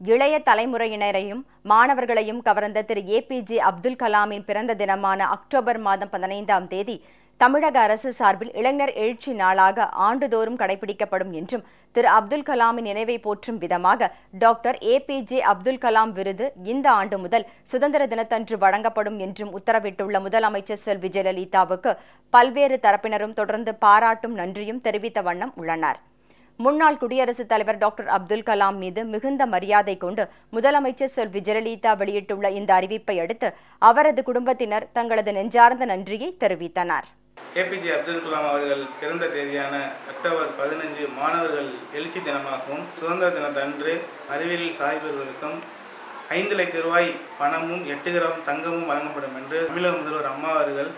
இளைய தலைமுறையினரையும் மாணவர்களையும் கவர்ந்த திரு. ஏபிஜே அப்துல் கலாமின் பிறந்த தினமான அக்டோபர் மாதம் பதினைந்தாம் தேதி தமிழக அரசு சார்பில் இளைஞர் எழுச்சி நாளாக ஆண்டுதோறும் கடைபிடிக்கப்படும் என்றும் திரு. அப்துல் கலாமின் நினைவை போற்றும் விதமாக டாக்டர் ஏபிஜே அப்துல் கலாம் விருது இந்த ஆண்டு முதல் சுதந்திர தினத்தன்று வழங்கப்படும் என்றும் உத்தரவிட்டுள்ள முதலமைச்சர் செல்வி ஜெயலலிதாவுக்கு பல்வேறு தரப்பினரும் தொடர்ந்து பாராட்டும் நன்றியும் தெரிவித்த வண்ணம் உள்ளனர். முன்னாள் குடியரசுத் தலைவர் டாக்டர் அப்துல் கலாம் மீது மிகுந்த மரியாதை கொண்டு முதலமைச்சர் செல்வி ஜெயலலிதா வெளியிட்டுள்ள இந்த அறிவிப்பை அடுத்து அவரது குடும்பத்தினர் தங்களது நெஞ்சார்ந்த நன்றியை தெரிவித்தனர். ஏபிஜே அப்துல் கலாம் அவர்கள் பிறந்த தேதியான அக்டோபர் பதினஞ்சு மாணவர்கள் எழுச்சி தினமாகவும் சுதந்திர தினத்தன்று அறிவியல் சாய்பவர்களுக்கும் ஐந்து லட்சம் ரூபாய் பணமும் எட்டு கிராம் தங்கமும் வழங்கப்படும் என்று தமிழக முதல்வர் அம்மா அவர்கள்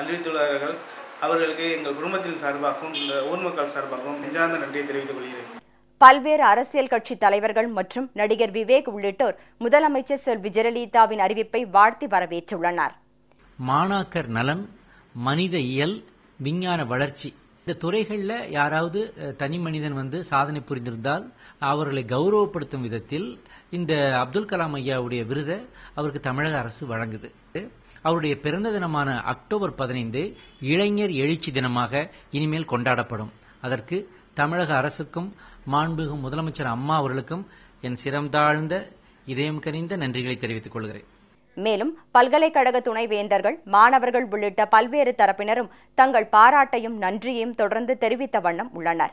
அறிவித்துள்ளார்கள். அவர்களுக்கு எங்கள் குடும்பத்தின் சார்பாகவும் இந்த ஊர் மக்கள் சார்பாகவும் நெஞ்சார்ந்த நன்றியை தெரிவித்துக் கொள்கிறேன். பல்வேறு அரசியல் கட்சி தலைவர்கள் மற்றும் நடிகர் விவேக் உள்ளிட்டோர் முதலமைச்சர் செல்வி ஜெயலலிதாவின் அறிவிப்பை வாழ்த்தி வரவேற்றுள்ளனர். மாணாக்கர் நலன் மனித இயல் விஞ்ஞான வளர்ச்சி. இந்த துறைகளில் யாராவது தனி மனிதன் வந்து சாதனை புரிந்திருந்தால் அவர்களை கௌரவப்படுத்தும் விதத்தில் இந்த அப்துல் கலாம் ஐயாவுடைய விருதை அவருக்கு தமிழக அரசு வழங்குது. அவருடைய பிறந்த தினமான அக்டோபர் பதினைந்து இளைஞர் எழுச்சி தினமாக இனிமேல் கொண்டாடப்படும். அதற்கு தமிழக அரசுக்கும் மாண்புகும் முதலமைச்சர் அம்மா அவர்களுக்கும் என் சிரம்தாழ்ந்த இதயம் கனிந்த நன்றிகளை தெரிவித்துக் கொள்கிறேன். மேலும் பல்கலைக்கழக துணைவேந்தர்கள் மாணவர்கள் உள்ளிட்ட பல்வேறு தரப்பினரும் தங்கள் பாராட்டையும் நன்றியையும் தொடர்ந்து தெரிவித்த வண்ணம் உள்ளனர்.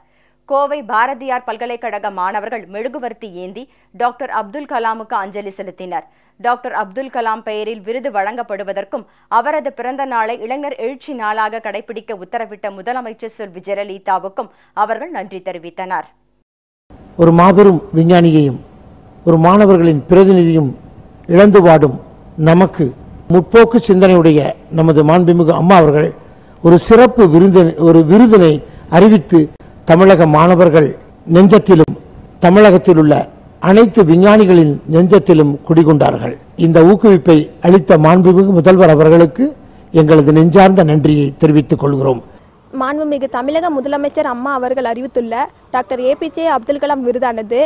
கோவை பாரதியார் பல்கலைக்கழக மாணவர்கள் மெழுகுவர்த்தி ஏந்தி டாக்டர் அப்துல் கலாமுக்கு அஞ்சலி செலுத்தினர். டாக்டர் அப்துல் கலாம் பெயரில் விருது வழங்கப்படுவதற்கும் அவரது பிறந்த நாளை இளைஞர் எழுச்சி நாளாக கடைபிடிக்க உத்தரவிட்ட முதலமைச்சர் செல்வி ஜெயலலிதாவுக்கும் அவர்கள் நன்றி தெரிவித்தனர். ஒரு மாபெரும் விஞ்ஞானியையும் ஒரு மாணவர்களின் பிரதிநிதியும் இழந்து வாடும் நமக்கு முற்போக்கு சிந்தனையுடைய நமது மாண்புமிகு அம்மா அவர்கள் ஒரு சிறப்பு விருது ஒரு விருதினை அறிவித்து தமிழக மாணவர்கள் நெஞ்சத்திலும் தமிழகத்தில் உள்ள அனைத்து விஞ்ஞானிகளின் நெஞ்சத்திலும் குடிகொண்டார்கள். இந்த ஊக்குவிப்பை அளித்த மாண்புமிகு முதல்வர் அவர்களுக்கு எங்களது நெஞ்சார்ந்த நன்றியை தெரிவித்துக் கொள்கிறோம். மாண்புமிகு தமிழக முதலமைச்சர் அம்மா அவர்கள் அறிவித்துள்ள டாக்டர் ஏபிஜே அப்துல் கலாம் விருதானது.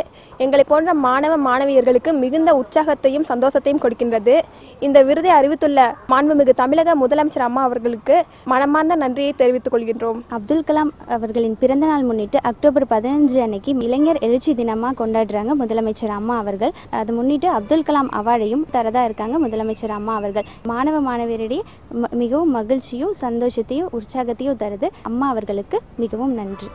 எங்களை போன்ற மாணவ மாணவியர்களுக்கு மிகுந்த உற்சாகத்தையும் சந்தோஷத்தையும் கொடுக்கின்றது. இந்த விருதை அறிவித்துள்ள மாண்புமிகு தமிழக முதலமைச்சர் அம்மா அவர்களுக்கு மனமார்ந்த நன்றியை தெரிவித்துக் கொள்கின்றோம். அப்துல் கலாம் அவர்களின் பிறந்த நாள் முன்னிட்டு அக்டோபர் பதினஞ்சு அன்னைக்கு இளைஞர் எழுச்சி தினமா கொண்டாடுறாங்க முதலமைச்சர் அம்மா அவர்கள். அது முன்னிட்டு அப்துல் கலாம் அவார்டையும் தரதா இருக்காங்க முதலமைச்சர் அம்மா அவர்கள். மாணவ மாணவியரிடையே மிகவும் மகிழ்ச்சியும் சந்தோஷத்தையும் உற்சாகத்தையும் தருது அம்மா அவர்களுக்கு மிகவும் நன்றி.